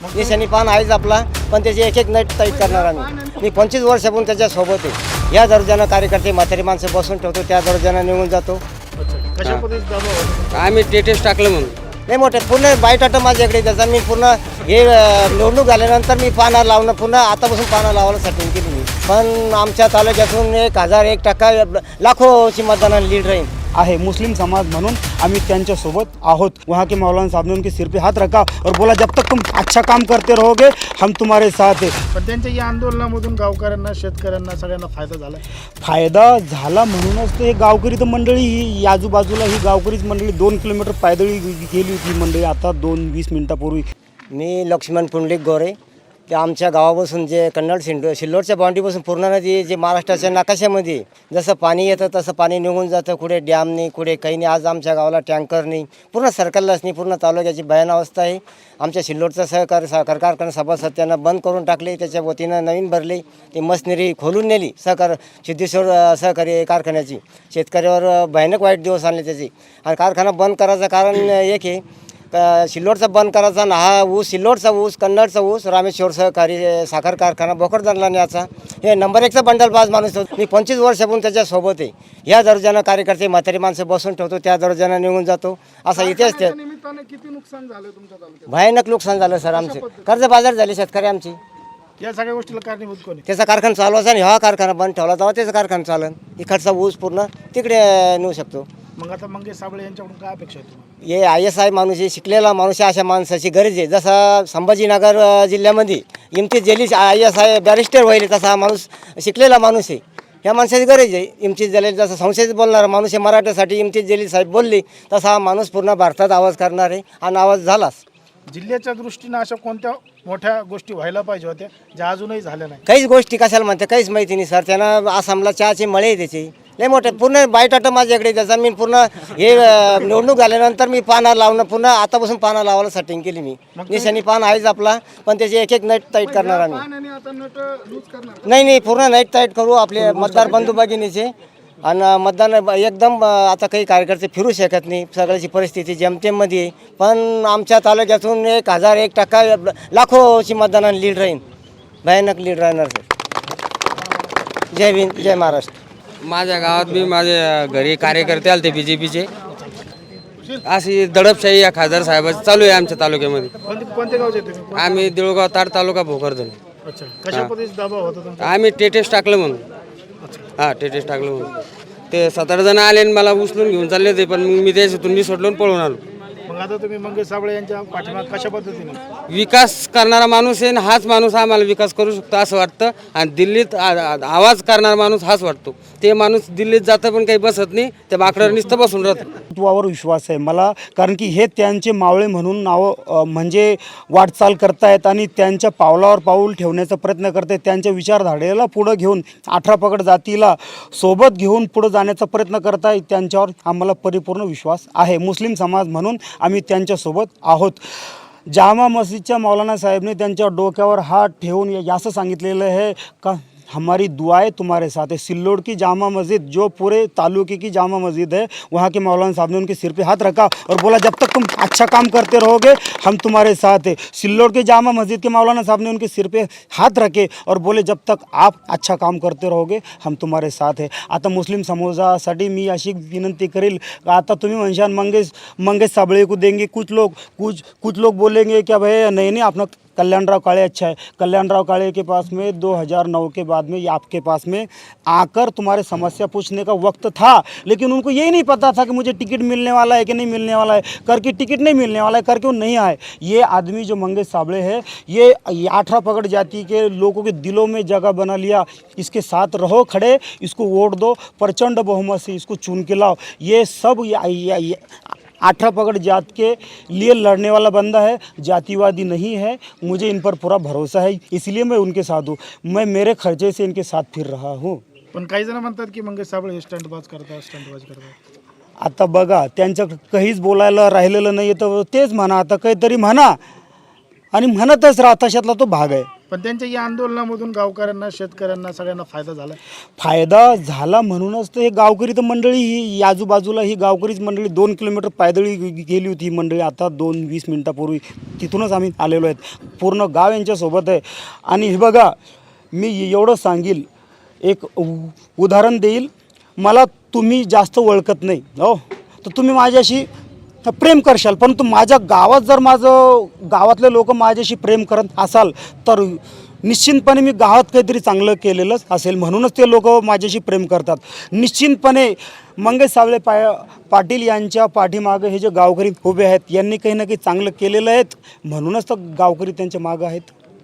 निशाणी पान आहेच आपला पण त्याची एक एक नट टाईट करणार आम्ही. मी पंचवीस वर्षापासून त्याच्यासोबत आहे. या दर्जानं कार्यकर्ते म्हातारी माणसं बसून ठेवतो त्या दर्जानं निघून जातो. आम्ही टेटेस टाकलं म्हणून. नाही मोठे. पूर्ण बायोटाटा माझ्याकडे त्याचा मी पूर्ण हे निवडणूक झाल्यानंतर मी पानं लावणं पुन्हा आतापासून पानं लावायला सेटिंग केली. मी पण आमच्या तालुक्यातून एक हजार एक टक्का लाखोची मतदानाने लीड राहील आहे. मुस्लिम समाज म्हणून आम्ही त्यांच्यासोबत आहोत. वहाँ के मौलाना साहब ने उनके सिर पे हाथ रखा और बोला जब तक तुम अच्छा काम करते रहोगे हम तुम्हारे साथ है. पण त्यांच्या या आंदोलनामधून गावकऱ्यांना शेतकऱ्यांना सगळ्यांना फायदा झाला? फायदा झाला म्हणूनच ते गावकरी तर मंडळी ही आजूबाजूला ही गावकरीच मंडळी दोन किलोमीटर पायदळी गेली होती मंडळी. आता दोन वीस मिनिटापूर्वी. मी लक्ष्मण पुंडलिक गोरे. ते आमच्या गावापासून जे कन्नड सिंड सिल्लोडच्या बाउंड्रीपासून पूर्ण नदी जे महाराष्ट्राच्या नकाशामध्ये जसं पाणी येतं तसं पाणी निघून जातं. कुठे डॅम नाही कुठे काही नाही. आज आमच्या गावाला टँकर नाही. पूर्ण सर्कललाच नाही. पूर्ण तालुक्याची भयान अवस्था आहे. आमच्या सिल्लोडचा सहकार सहकार कारखाना सभासद त्यांना बंद करून टाकले. त्याच्या वतीनं नवीन भरले. ते मशनरी खोलून नेली सहकार सिद्धेश्वर सहकारी कारखान्याची. शेतकऱ्यावर भयानक वाईट दिवस आणले त्याचे. आणि कारखाना बंद करायचं कारण एक आहे. क- सिल्लोडचा बंद करायचा आणि हा ऊस सिल्लोडचा ऊस कन्नडचा ऊस रामेश्वर सहकारी साखर कारखाना भोकरदनला न्यायचा हे नंबर एकचा बंडल बाज माणूस होतो. मी पंचवीस वर्षापासून त्याच्यासोबत आहे. ह्या दर्जानं कार्यकर्ते म्हातारी माणसं बसून ठेवतो त्या दर्जानं निघून जातो. असा इतिहास ते निमित्ताने किती नुकसान झालं तुमच्या तालुक्यात? भयानक नुकसान झालं सर आमचे. कर्जबाजार झाले शेतकरी आमची. या सगळ्या गोष्टीला कारणीभूत कोणी त्याचा कारखाना चालवायचा आणि हा कारखाना बंद ठेवला तेव्हा त्याचा कारखाना चालन. इकडचा ऊस पूर्ण तिकडे नेऊ शकतो. मग आता मंगेश साबळे यांच्याकडून काय अपेक्षा आहे तुम्हाला? हे आय एस आय माणूस आहे शिकलेला माणूस आहे अशा माणसाची गरज आहे. जसा संभाजीनगर अ, जिल्ह्यामध्ये इमतीज जली आय एस आय बॅरिस्टर व्हायले तसा हा माणूस शिकलेला माणूस आहे. या माणसाची गरज आहे. इमतीज जलील जसं संसदेत बोलणारा माणूस आहे मराठ्यासाठी इमतीज जलील साहेब बोलले तसा हा माणूस पूर्ण भारतात आवाज करणार आहे. आणि आवाज झालाच. जिल्ह्याच्या दृष्टीनं अशा कोणत्या मोठ्या गोष्टी व्हायला पाहिजे होत्या ज्या अजूनही झाल्या नाही काहीच गोष्टी कशाला म्हणते काहीच माहिती नाही सर. त्यांना आसामला चहाचे मळे आहे त्याचे. लय मोठे. पूर्ण बायोटाटा माझ्याकडे. त्याचा मी पूर्ण हे निवडणूक झाल्यानंतर मी पानं लावणं पुन्हा आतापासून पानं लावायला सेटिंग केली मी. निशाणी पान आहेच आपला पण त्याची एक एक नट टाईट करणार आम्ही. नाही नाही पूर्ण नाईट टाईट करू आपले मतदार बंधू भगिनीचे. आणि मतदान एकदम आता काही कार्यकर्ते फिरू शकत नाही. सगळ्याची परिस्थिती जेमतेममध्ये. आहे पण आमच्या तालुक्यातून एक हजार एक टक्का लाखोची मतदानाने लीड राहील भयानक लीड राहणार सर जय भीम जय महाराष्ट्र. माझ्या गावात बी माझ्या घरी कार्यकर्ते आले ते बी जे पीचे अशी दडपशाही या खासदार साहेबाची चालू आहे आमच्या तालुक्यामध्ये. कोणते कोणत्या गावचे तुम्ही? आम्ही देऊळगाव ताड तालुका भोकरदन. अच्छा. कशा पद्धतीचा दबाव होता तुमचा? आम्ही टेटेस टाकलं म्हणून. हां टेटेस टाकलं म्हणून. ते सतरा जण आले आणि मला उचलून घेऊन चालले होते पण मग मी त्याच्यातून मी सोडलो आणि पळून आलो. मग आता तुम्ही मंगेश साबळे यांच्या पाठीमाग कशा पद्धतीने? विकास करणारा माणूस आहे आणि हाच माणूस आम्हाला विकास करू शकतो असं वाटतं. आणि दिल्लीत आ- आ- आवाज करणारा माणूस हाच वाटतो. ते माणूस दिल्लीत जातं पण काही बसत नाही ते बाकड्यावर नुसतं बसून राहतं. तत्वावर विश्वास आहे मला कारण की हे त्यांचे मावळे म्हणून नाव अ, म्हणजे वाटचाल करतायत आणि त्यांच्या पावलावर पाऊल ठेवण्याचा प्रयत्न करतायत. त्यांच्या विचारधारेला पुढं घेऊन अठरा पगड जातीला सोबत घेऊन पुढं जाण्याचा प्रयत्न करतायत. त्यांच्यावर आम्हाला परिपूर्ण विश्वास आहे. मुस्लिम समाज म्हणून आम्ही त्यांच्यासोबत आहोत. जामा मस्जिदच्या मौलाना साहेबने त्यांच्या डोक्यावर हात ठेवून ये- असं सांगितलेलं आहे. का हमारी दुआएँ तुम्हारे साथ है। सिल्लोड की जामा मस्जिद, जो पूरे तालुके की जामा मस्जिद है, वहाँ के मौलाना साहब ने उनके सिर पे हाथ रखा और बोला, जब तक तुम अच्छा काम करते रहोगे, हम तुम्हारे साथ है। सिल्लोड के जामा मस्जिद के मौलाना साहब ने उनके सिर पे हाथ रखे और बोले, जब तक आप अच्छा काम करते रहोगे, हम तुम्हारे साथ है। आता मुस्लिम समाजासाठी मी अशी विनंती, करेल, आता तुम्ही म्हणशाल मंगेश मंगेश साबळे को देंगे। कुछ लोग, कुछ कुछ लोग बोलेंगे क्या भाई नहीं नहीं, अपना कल्याणराव काले अच्छा है। कल्याणराव काले के पास में 2009 के बाद में आपके पास में आकर तुम्हारे समस्या पूछने का वक्त था। लेकिन उनको यही नहीं पता था कि मुझे टिकट मिलने वाला है कि नहीं मिलने वाला है। करके टिकट नहीं मिलने वाला है करके वो नहीं आए। ये आदमी जो मंगेश साबड़े है, ये अठारह पकड़ जाति के लोगों के दिलों में जगह बना लिया। इसके साथ रहो, खड़े, इसको वोट दो, प्रचंड बहुमत से इसको चुन के लाओ। ये सब ये- ये- ये- अठारह पकड़ जात के लिए लड़ने वाला बंदा है जातिवादी नहीं है मुझे इन पर पूरा भरोसा है इसलिए मैं उनके साथ हूँ मैं मेरे खर्चे से इनके साथ फिर रहा हूँ। पण काही जण म्हणतात की मंगेश साबळे हे स्टंटबाज करतात स्टंटबाज करतात. आता बघा त्यांचं काहीच बोलायला राहिलेलं नाही तर तेच म्हणा आता काहीतरी म्हणा. आणि म्हणतच राहा तशातला तो भाग आहे. पण त्यांच्या या आंदोलनामधून गावकऱ्यांना शेतकऱ्यांना सगळ्यांना फायदा झाला? फायदा झाला म्हणूनच तर हे गावकरी तर मंडळी ही आजूबाजूला ही गावकरीच मंडळी दोन किलोमीटर पायदळी गे- गेली होती ही मंडळी. आता दोन वीस मिनटापूर्वी तिथूनच आम्ही आलेलो आहेत. पूर्ण गाव यांच्यासोबत आहे. आणि हे बघा मी एवढं सांगील एक उ- उदाहरण देईल. मला तुम्ही जास्त ओळखत नाही हो. तर तुम्ही माझ्याशी तर प्रेम करशाल. परंतु माझ्या गावात जर माझं गावातले लोक माझ्याशी प्रेम करत असाल तर निश्चितपणे मी गावात काहीतरी चांगलं केलेलंच असेल म्हणूनच ते लोक माझ्याशी प्रेम करतात. निश्चितपणे मंगेश सावळे पा पाटील यांच्या पाठीमागं हे जे गावकरी उभे आहेत यांनी काही ना काही चांगलं केलेलं आहेत म्हणूनच तर गावकरी त्यांच्या मागं आहेत.